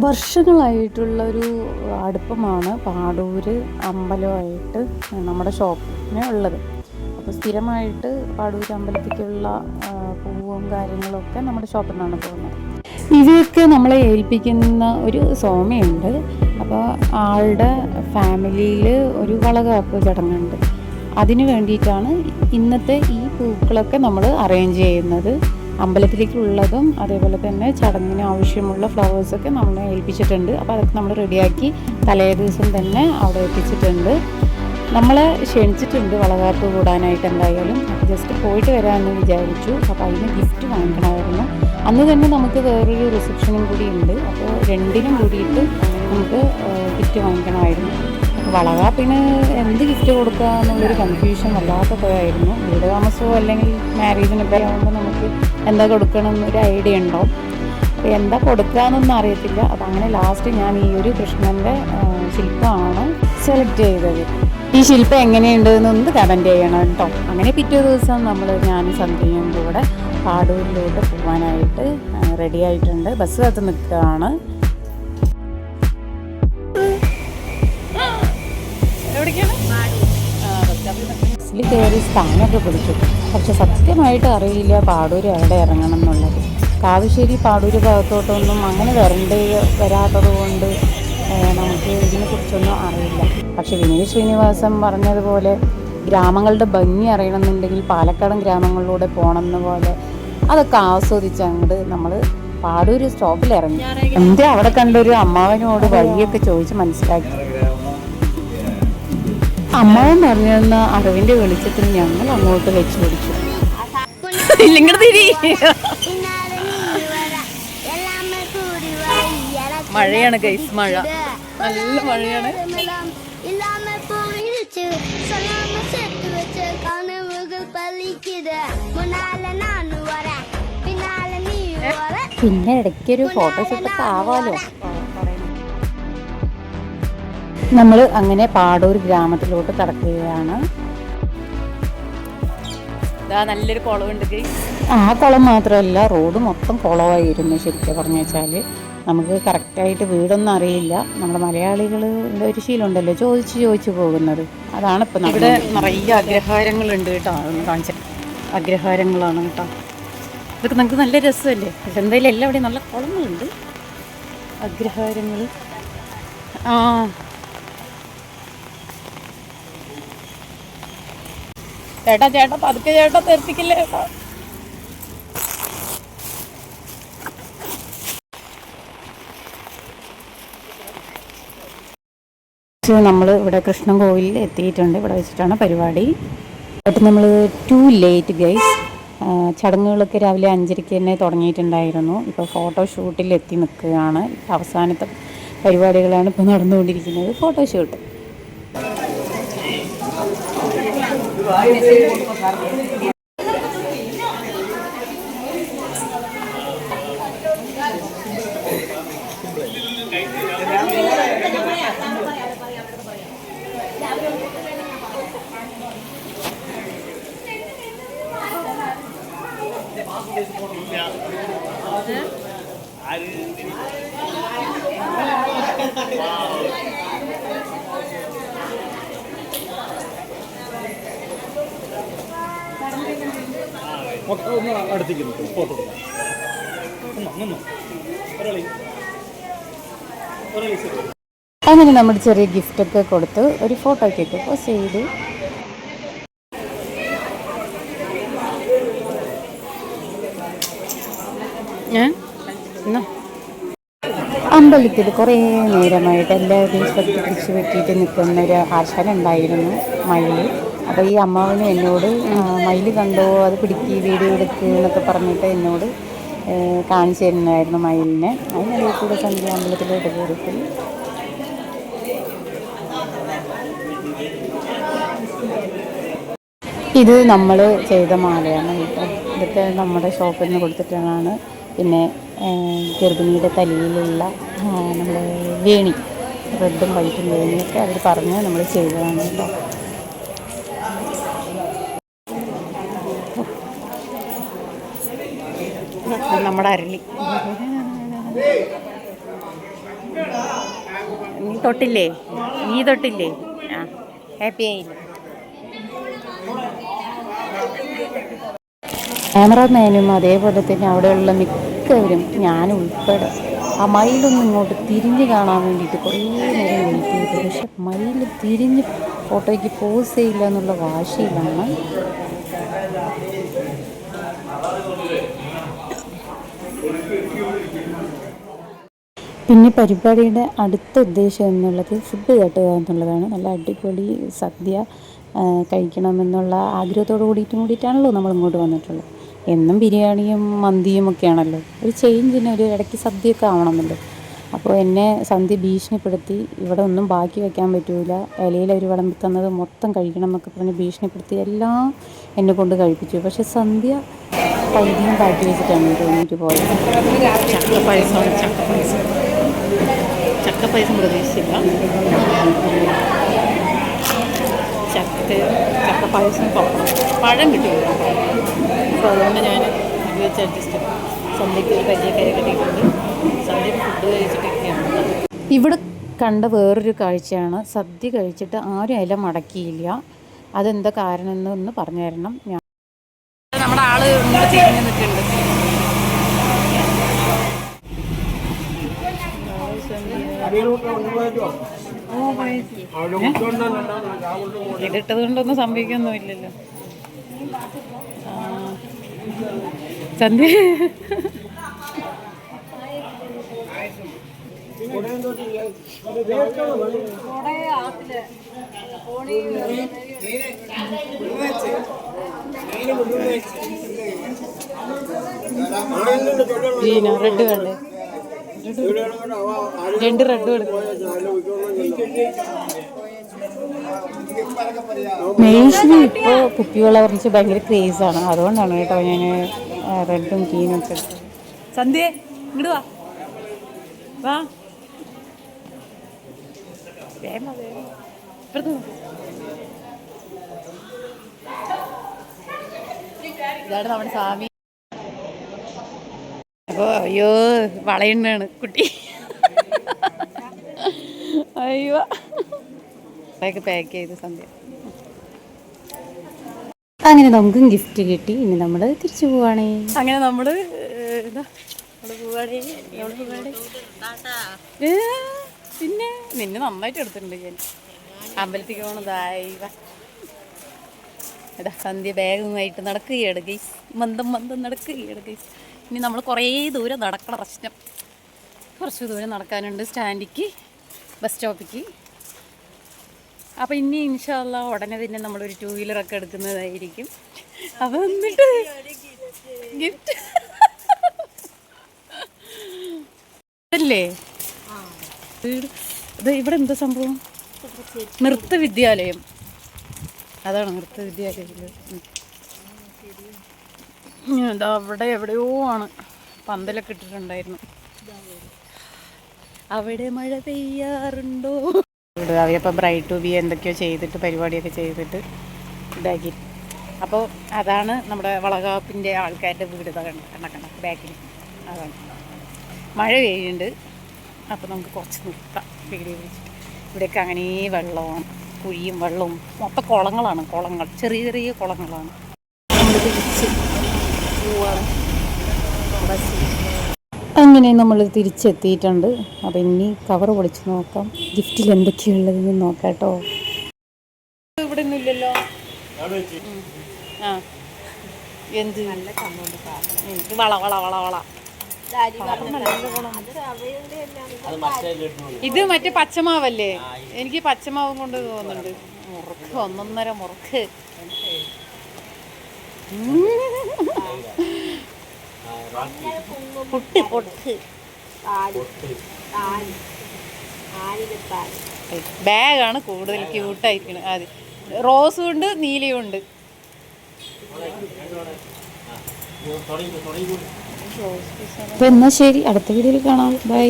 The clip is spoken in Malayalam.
വർഷങ്ങളായിട്ടുള്ള ഒരു അടുപ്പമാണ് പാടൂര് അമ്പലമായിട്ട് നമ്മുടെ ഷോപ്പിന് ഉള്ളത്. അപ്പോൾ സ്ഥിരമായിട്ട് പാടൂര് അമ്പലത്തിലേക്കുള്ള ആ, പൂവും കാര്യങ്ങളൊക്കെ നമ്മുടെ ഷോപ്പിൽ നിന്നാണ് പോകുന്നത്. ഇവയൊക്കെ നമ്മളെ ഏൽപ്പിക്കുന്ന ഒരു സോമയുണ്ട് അപ്പോൾ ആളുടെ ഫാമിലിയിൽ ഒരു വളകാപ്പ് ചടങ്ങുണ്ട്. അതിനു വേണ്ടിയിട്ടാണ് ഇന്നത്തെ ഈ പൂക്കളൊക്കെ നമ്മൾ അറേഞ്ച് ചെയ്യുന്നത്. അമ്പലത്തിലേക്കുള്ളതും അതേപോലെ തന്നെ ചടങ്ങിന് ആവശ്യമുള്ള ഫ്ലവേഴ്സൊക്കെ നമ്മൾ ഏൽപ്പിച്ചിട്ടുണ്ട്. അപ്പോൾ അതൊക്കെ നമ്മൾ റെഡിയാക്കി തലേ ദിവസം തന്നെ അവിടെ എത്തിച്ചിട്ടുണ്ട്. നമ്മളെ ക്ഷണിച്ചിട്ടുണ്ട് വളകാപ്പ് കൂടാനായിട്ട് എന്തായാലും. ജസ്റ്റ് പോയിട്ട് വരാമെന്ന് വിചാരിച്ചു. അപ്പോൾ അതിന് ഗിഫ്റ്റ് വാങ്ങിക്കണമായിരുന്നു. അന്ന് തന്നെ നമുക്ക് വേറൊരു റിസപ്ഷനും കൂടി ഉണ്ട്. അപ്പോൾ രണ്ടിനും കൂടിയിട്ട് നമുക്ക് ഗിഫ്റ്റ് വാങ്ങിക്കണമായിരുന്നു. അപ്പോൾ പിന്നെ എന്ത് ഗിഫ്റ്റ് കൊടുക്കുക എന്നുള്ളൊരു കൺഫ്യൂഷൻ വല്ലാത്ത പോയായിരുന്നു വീട് താമസമോ അല്ലെങ്കിൽ മാരേജിനൊക്കെ ആകുമ്പോൾ നമുക്ക് എന്താ കൊടുക്കണം എന്നൊരു ഐഡിയ ഉണ്ടാവും അപ്പോൾ എന്താ കൊടുക്കാന്നൊന്നും അറിയത്തില്ല. അപ്പം അങ്ങനെ ലാസ്റ്റ് ഞാൻ ഈ ഒരു കൃഷ്ണന്റെ ശില്പമാണ് സെലക്ട് ചെയ്തത്. ഈ ശില്പം എങ്ങനെയുണ്ട് എന്നൊന്ന് കമന്റ് ചെയ്യണം കേട്ടോ. അങ്ങനെ പിറ്റേ ദിവസം നമ്മൾ ഞാൻ സന്ധ്യയും കൂടെ പാടൂരിലോട്ട് പോകാനായിട്ട് റെഡി ആയിട്ടുണ്ട്. ബസ് കാത്ത് നിൽക്കുകയാണ്. ബസ്സിൽ കയറി സ്ഥാനമൊക്കെ പിടിച്ചു. പക്ഷെ സത്യമായിട്ട് അറിയില്ല പാടൂര് എവിടെ ഇറങ്ങണം എന്നുള്ളത്. കാവശ്ശേരി പാടൂര് ഭാഗത്തോട്ടൊന്നും അങ്ങനെ വരണ്ടേ വരാത്തത് കൊണ്ട് നമുക്ക് ഇതിനെക്കുറിച്ചൊന്നും അറിയില്ല. പക്ഷെ വിനീത് ശ്രീനിവാസൻ പറഞ്ഞതുപോലെ ഗ്രാമങ്ങളുടെ ഭംഗി അറിയണമെന്നുണ്ടെങ്കിൽ പാലക്കാടൻ ഗ്രാമങ്ങളിലൂടെ പോകണം പോലെ അതൊക്കെ ആസ്വദിച്ച് അങ്ങോട്ട് നമ്മൾ പാടൂര് സ്റ്റോപ്പിൽ ഇറങ്ങി എന്റെ അവിടെ കണ്ടൊരു അമ്മാവനോട് വഴിയൊക്കെ ചോദിച്ച് മനസ്സിലാക്കി. അമ്മാവൻ പറഞ്ഞിരുന്ന അറിവിന്റെ വെളിച്ചത്തിൽ ഞങ്ങൾ അങ്ങോട്ട് വെച്ച് പിടിച്ചു. മഴയാണ് ഗൈസ് മഴ. നല്ല മഴയാണ്. പിന്നെ ഇടയ്ക്കൊരു ഫോട്ടോഷൂട്ടൊക്കെ ആവാലോ. നമ്മൾ അങ്ങനെ പാടൂർ ഗ്രാമത്തിലോട്ട് കടക്കുകയാണ്. നല്ലൊരു കുളമുണ്ട് ആ കുളം മാത്രമല്ല റോഡ് മൊത്തം കുളമായിരുന്നു ശരിക്കും പറഞ്ഞു വെച്ചാൽ നമുക്ക് കറക്റ്റായിട്ട് വീടൊന്നും അറിയില്ല. നമ്മുടെ മലയാളികളുടെ ഒരു ശീലമുണ്ടല്ലോ ചോദിച്ച് ചോദിച്ച് പോകുന്നത്. അതാണ് ഇപ്പം ഇവിടെ നിറയെ അഗ്രഹാരങ്ങളുണ്ട് കേട്ടോ അതൊന്ന് കാണിച്ചത് അഗ്രഹാരങ്ങളാണ് കേട്ടോ. ഇതൊക്കെ നമുക്ക് നല്ല രസമല്ലേ? പക്ഷെ എന്തായാലും എല്ലാവിടെയും നല്ല കുളങ്ങളുണ്ട്. അഗ്രഹാരങ്ങൾ. ആ ചേട്ടാ ചേട്ടാ പതുക്കെ ചേട്ടാ തെറിപ്പിക്കില്ല? ചേട്ടാ നമ്മൾ ഇവിടെ കൃഷ്ണൻ കോവിലിൽ എത്തിയിട്ടുണ്ട്. ഇവിടെ വെച്ചിട്ടാണ് പരിപാടി. ബട്ട് നമ്മൾ ടു ലേറ്റ് ഗൈസ് ചടങ്ങുകളൊക്കെ രാവിലെ അഞ്ചരയ്ക്ക് തന്നെ തുടങ്ങിയിട്ടുണ്ടായിരുന്നു. ഇപ്പോൾ ഫോട്ടോഷൂട്ടിൽ എത്തി നിൽക്കുകയാണ്. അവസാനത്തെ പരിപാടികളാണ് ഇപ്പോൾ നടന്നുകൊണ്ടിരിക്കുന്നത്. ഫോട്ടോഷൂട്ട് ഒക്കെ ഒന്ന് അടുത്തേക്ക് ഫോട്ടോ നിന്നോ നിന്നോ ഒരാളി ഒരാളി ശരി അങ്ങനെ നമ്മൾ ചെറിയ ഗിഫ്റ്റൊക്കെ കൊടുത്ത് ഒരു ഫോട്ടോയ്ക്ക് ഒക്കെ പോസ്റ്റ് ചെയ്തു. ഞാൻ അമ്പലത്തിൽ കുറേ നേരമായിട്ട് എല്ലാവരും ശ്രദ്ധിച്ച് വെട്ടിയിട്ട് നിൽക്കുന്ന ഒരു ആശാന ഉണ്ടായിരുന്നു മയിൽ. അപ്പോൾ ഈ അമ്മാവനും എന്നോട് മയിൽ കണ്ടോ അത് പിടിക്കി വീഡിയോ എടുക്കുക എന്നൊക്കെ പറഞ്ഞിട്ട് എന്നോട് കാണിച്ചു തരുന്നതായിരുന്നു മയിലിനെ. അതിനിടയിൽ കൂടെ സന്ധ്യ അമ്പലത്തിലോട്ട് കയറിപ്പോയി ഇത് നമ്മൾ ചെയ്ത മാലയാണ്. കേട്ടോ ഇതൊക്കെ നമ്മുടെ ഷോപ്പിൽ നിന്ന് കൊടുത്തിട്ടാണ് പിന്നെ ഗർഭിണിയുടെ തലയിലുള്ള നമ്മൾ വേണി റെഡും വൈറ്റും വേണിയൊക്കെ അവർ പറഞ്ഞ് നമ്മൾ ചെയ്തതാണ് കേട്ടോ. നമ്മുടെ അരളി. നീ തൊട്ടില്ലേ? നീ തൊട്ടില്ലേ? ആ ഹാപ്പി ആയില്ലേ? ക്യാമറമാനും അതേപോലെ തന്നെ അവിടെയുള്ള മിക്കവരും ഞാൻ ഉൾപ്പെടെ. ആ മയിലൊന്നും ഇങ്ങോട്ട് തിരിഞ്ഞ് കാണാൻ വേണ്ടിയിട്ട് കുറേ നേരം വെയിറ്റ് ചെയ്തു പക്ഷെ മയിൽ തിരിഞ്ഞ് ഫോട്ടോയ്ക്ക് പോസ് ചെയ്യില്ല എന്നുള്ള വാശിയിലാണ്. പിന്നെ പരിപാടിയുടെ അടുത്ത ഉദ്ദേശം എന്നുള്ളത് ഫുഡ് കേട്ടുക എന്നുള്ളതാണ്. നല്ല അടിപൊളി സദ്യ കഴിക്കണമെന്നുള്ള ആഗ്രഹത്തോട് കൂടിയിട്ട് കൂടിയിട്ടാണല്ലോ നമ്മൾ ഇങ്ങോട്ട് വന്നിട്ടുള്ളത്. എന്നും ബിരിയാണിയും മന്തിയും ഒക്കെയാണല്ലോ. ഒരു ചേഞ്ചിന് ഒരു ഇടയ്ക്ക് സദ്യയൊക്കെ ആവണമെന്നുണ്ട് അപ്പോൾ എന്നെ സന്ധ്യ ഭീഷണിപ്പെടുത്തി ഇവിടെ ഒന്നും ബാക്കി വെക്കാൻ പറ്റൂല ഇലയിൽ അവർ വിളമ്പി തന്നത് മൊത്തം കഴിക്കണം എന്നൊക്കെ പറഞ്ഞ് ഭീഷണിപ്പെടുത്തി എല്ലാം എന്നെ കൊണ്ട് കഴിപ്പിച്ചു. പക്ഷേ സന്ധ്യ പൈതിയും ബാക്കി വെച്ചിട്ടാണ് തോന്നിയിട്ട് പോയത്. ചക്കപ്പായസം ചക്കപ്പായസം ചക്കപ്പായസം പ്രതീക്ഷിച്ചില്ല. ചക്ക ചക്കപ്പായസം പപ്പടം. പഴം കിട്ടിയില്ല അപ്പോൾ അതുകൊണ്ട് ഞാൻ ഇത് വെച്ച് അഡ്ജസ്റ്റ് സന്ധ്യയ്ക്ക് ഒരു പരിചയക്കാരെ കിട്ടിയിട്ടുണ്ട് സന്ധ്യ ഫുഡ് കഴിച്ചിട്ടൊക്കെയാണ്. ഇവിടെ കണ്ട വേറൊരു കാഴ്ചയാണ്. സദ്യ കഴിച്ചിട്ട് ആരും ഇല മടക്കിയില്ല. അതെന്താ കാരണം എന്നൊന്ന് പറഞ്ഞു തരണം. ഞാൻ ആൾ തിരിഞ്ഞ് നിൽക്കുന്നുണ്ട് ഇതിട്ടത് കൊണ്ടൊന്നും സംഭവിക്കൊന്നുമില്ലല്ലോ ആ. ജീന റെഡ് വേണ്ടേ രണ്ട് റെഡ് എടുക്കും മേഴ്സിന് ഇപ്പോൾ കുപ്പിവെള്ളം കുറച്ച് ഭയങ്കര ക്രേസാണ് അതുകൊണ്ടാണ് കേട്ടോ ഞാൻ റെഡും കീനും ഒക്കെ എടുത്തത്. സന്ധ്യ ഇങ്ങോട്ട് വാ. വാ. വേഗം വാ, വേഗം വാ. ഇപ്പുറത്ത് വാ. ഇതാണ് നമ്മുടെ സ്വാമി. അപ്പോൾ അയ്യോ വളയണ്ണാണ് കുട്ടി. അയ്യോ. അതൊക്കെ പാക്ക് ചെയ്ത് സന്ധ്യ. അങ്ങനെ നമുക്കും ഗിഫ്റ്റ് കിട്ടി. ഇനി നമ്മൾ തിരിച്ചു പോവാണേ. അങ്ങനെ നമ്മൾ എന്താ നമ്മൾ പോവാണേ. നമ്മൾ പോവാണേ. പിന്നെ നിന്നെ നന്നായിട്ട് എടുത്തിട്ടുണ്ട് ഞാൻ. അമ്പലത്തിക്ക് വാ എടാ സന്ധ്യ ബാഗുമായിട്ട് നടക്കുകയാണ് ഗൈസ് മന്ദം മന്ദം നടക്കുകയാണ് ഗൈസ് ഇനി നമ്മൾ കുറേ ദൂരം നടക്കണ പ്രശ്നം. കുറച്ച് ദൂരം നടക്കാനുണ്ട് സ്റ്റാൻഡിക്ക് ബസ് സ്റ്റോപ്പിക്ക്. അപ്പോൾ ഇനി ഇൻഷാല്ല ഉടനെ തന്നെ നമ്മളൊരു ടൂ വീലറൊക്കെ എടുക്കുന്നതായിരിക്കും. അപ്പോൾ എന്നിട്ട് ഗിഫ്റ്റ് അല്ലേ ഇവിടെ എന്താ സംഭവം? നൃത്ത വിദ്യാലയം അതാണ് നൃത്ത വിദ്യാലയത്തിൽ ഇതാ അവിടെ എവിടെയോ ആണ്. പന്തലൊക്കെ ഇട്ടിട്ടുണ്ടായിരുന്നു. അവിടെ മഴ പെയ്യാറുണ്ടോ? അവരപ്പോൾ ബ്രൈറ്റ് ടു ബി എന്തൊക്കെയോ ചെയ്തിട്ട് പരിപാടിയൊക്കെ ചെയ്തിട്ട് ഇതാക്കി. അപ്പോൾ അതാണ് നമ്മുടെ വളകാപ്പിന്റെ ആൾക്കാരുടെ വീട്. കണ്ട കണ്ട ബാക്കിൽ അതാണ്. മഴ പെയ്യുന്നുണ്ട്. അപ്പോൾ നമുക്ക് കുറച്ച് നിർത്താം വീഡിയോ പിടിച്ചിട്ട് ഇവിടെയൊക്കെ അങ്ങനെ വെള്ളവും കുഴിയും വെള്ളവും മൊത്തം കുളങ്ങളാണ് കുളങ്ങൾ ചെറിയ ചെറിയ കുളങ്ങളാണ്. നമ്മൾ തിരിച്ച് പോവാണ്. അങ്ങനെ നമ്മൾ തിരിച്ചെത്തിയിട്ടുണ്ട്. അപ്പോൾ ഇനി കവർ പൊളിച്ച് നോക്കാം. ഗിഫ്റ്റിൽ എന്തൊക്കെയുള്ളതെന്ന് നോക്കാം കേട്ടോ. ഇവിടെ ഒന്നുമില്ലല്ലോ. ആ. എന്ത്? നല്ല വള വള വള വള. ഇത് മറ്റേ പച്ചമാവല്ലേ? എനിക്ക് പച്ചമാവും കൊണ്ട് തോന്നുന്നുണ്ട്. മുറുക്ക് ഒന്നൊന്നര മുറുക്ക്. പൊട്ട് പൊട്ട്. ബാഗാണ് കൂടുതൽ ക്യൂട്ടായിരിക്കുന്നത് അത്. റോസും ഉണ്ട് നീലയും ഉണ്ട്. എന്നാൽ ശരി അടുത്ത വീഡിയോയിൽ കാണാം. ബൈ